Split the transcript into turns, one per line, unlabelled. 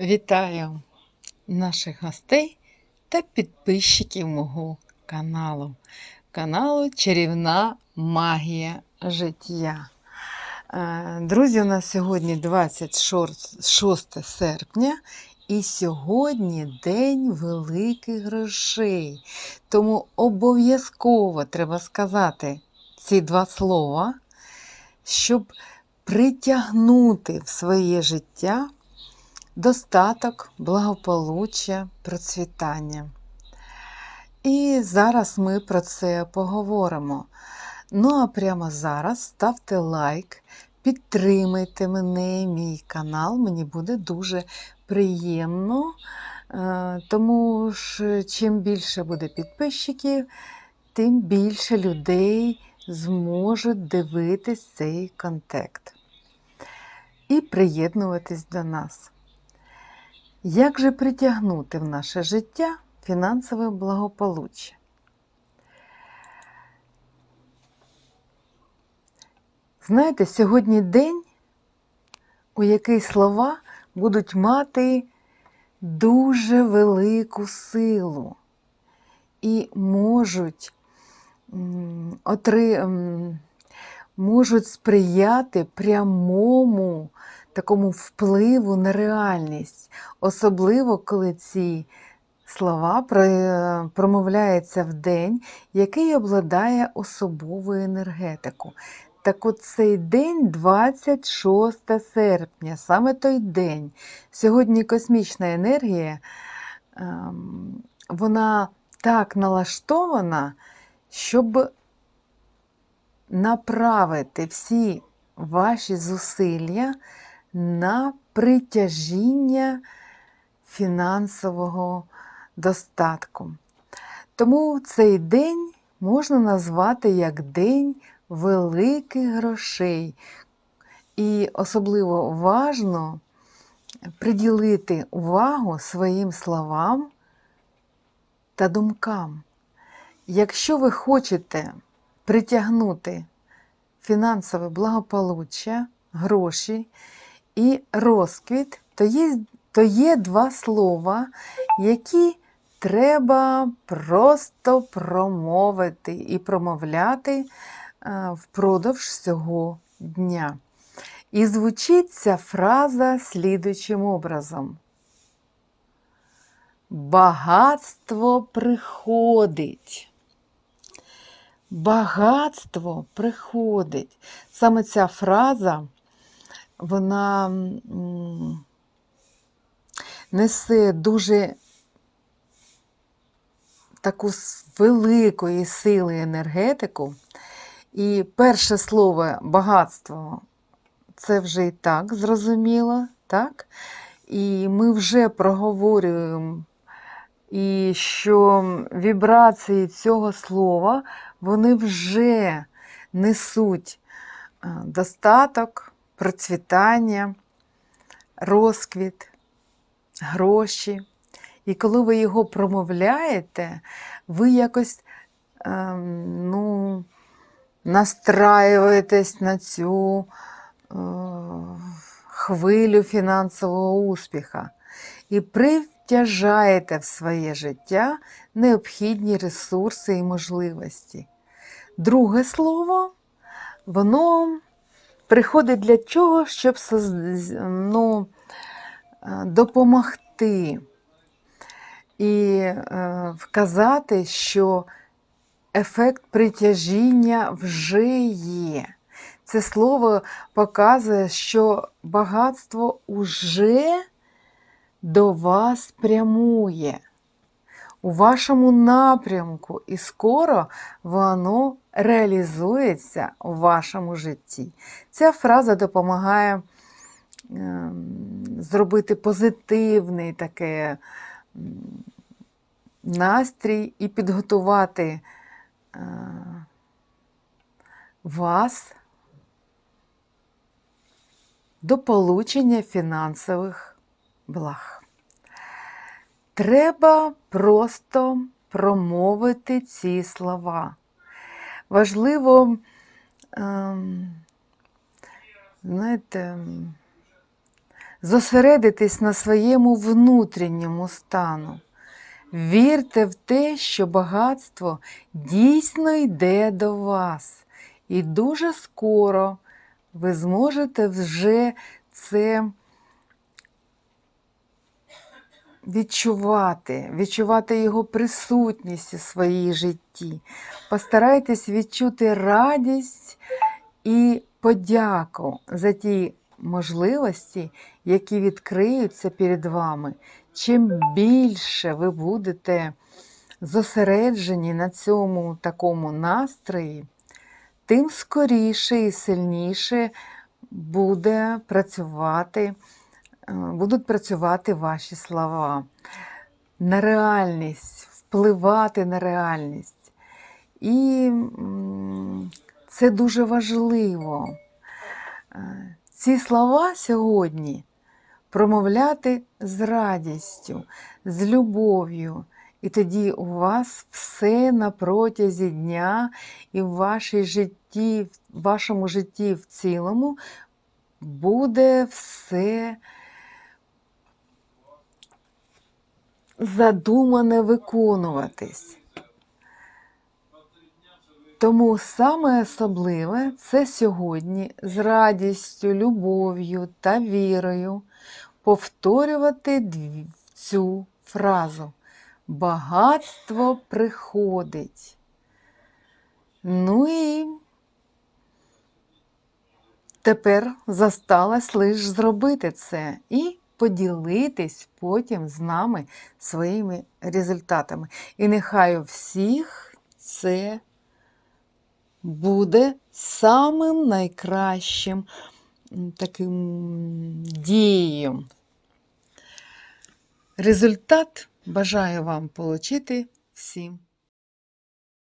Вітаю наших гостей та підписчиків мого каналу. Каналу Чарівна Магія життя. Е, Друзі, у нас сьогодні 26 серпня, і сьогодні День великих грошей. Тому обов'язково треба сказати ці два слова, щоб притягнути в своє життя достаток, благополуччя, процвітання. І зараз ми про це поговоримо. Ну а прямо зараз ставте лайк, підтримайте мене, мій канал, мені буде дуже приємно. Е, Тому ж, чим більше буде підписчиків, тим більше людей зможуть дивитись цей контекст і приєднуватись до нас. Як же притягнути в наше життя фінансове благополуччя? Знаєте, сьогодні день, у який слова будуть мати дуже велику силу і можуть, отри, можуть сприяти прямому такому впливу на реальність, особливо коли ці слова промовляються в день, який обладає особовою енергетику. Так от цей день 26 серпня, саме той день. Сьогодні космічна енергія, ем, вона так налаштована, щоб направити всі ваші зусилля на притяжіння фінансового достатку. Тому цей день можна назвати як День великих грошей. І особливо важно приділити увагу своїм словам та думкам. Якщо ви хочете притягнути фінансове благополуччя, гроші і розквіт, то є, то є два слова, які треба просто промовити і промовляти е, впродовж цього дня. І звучить ця фраза слідуючим образом. Багатство приходить. Багатство приходить. Саме ця фраза, вона несе дуже таку великої сили енергетику. І перше слово багатство це вже і так зрозуміло, так? І ми вже проговорюємо, і що вібрації цього слова вони вже несуть е, достаток, процвітання, розквіт, гроші. І коли ви його промовляєте, ви якось ем, ну, настраюєтесь на цю е, хвилю фінансового успіха і притяжаєте в своє життя необхідні ресурси і можливості. Друге слово, воно приходить для чого, щоб ну, е, допомогти і е, вказати, що ефект притяжіння вже є. Це слово показує, що багатство уже до вас прямує у вашому напрямку, і скоро воно реалізується у вашому житті. Ця фраза допомагає ем, зробити позитивний таке настрій і підготувати е, вас до получення фінансових благ. Треба просто промовити ці слова. Важливо, ем, знаєте, зосередитись на своєму внутрішньому стану. Вірте в те, що багатство дійсно йде до вас. І дуже скоро ви зможете вже це відчувати, відчувати його присутність у своїй житті. Постарайтесь відчути радість і подяку за ті можливості, які відкриються перед вами. Чим більше ви будете зосереджені на цьому такому настрої, тим скоріше і сильніше буде працювати, будуть працювати ваші слова. На реальність, впливати на реальність. І це дуже важливо. Е, Ці слова сьогодні промовляти з радістю, з любов'ю. І тоді у вас все на протязі дня і в вашій житті, в вашому житті в цілому буде все задумане виконуватись. Тому саме особливе це сьогодні з радістю, любов'ю та вірою повторювати цю фразу. Багатство приходить. Ну і тепер засталось лише зробити це і поділитись потім з нами своїми результатами. І нехай у всіх це буде самим найкращим таким дієм. Результат бажаю вам отримати всім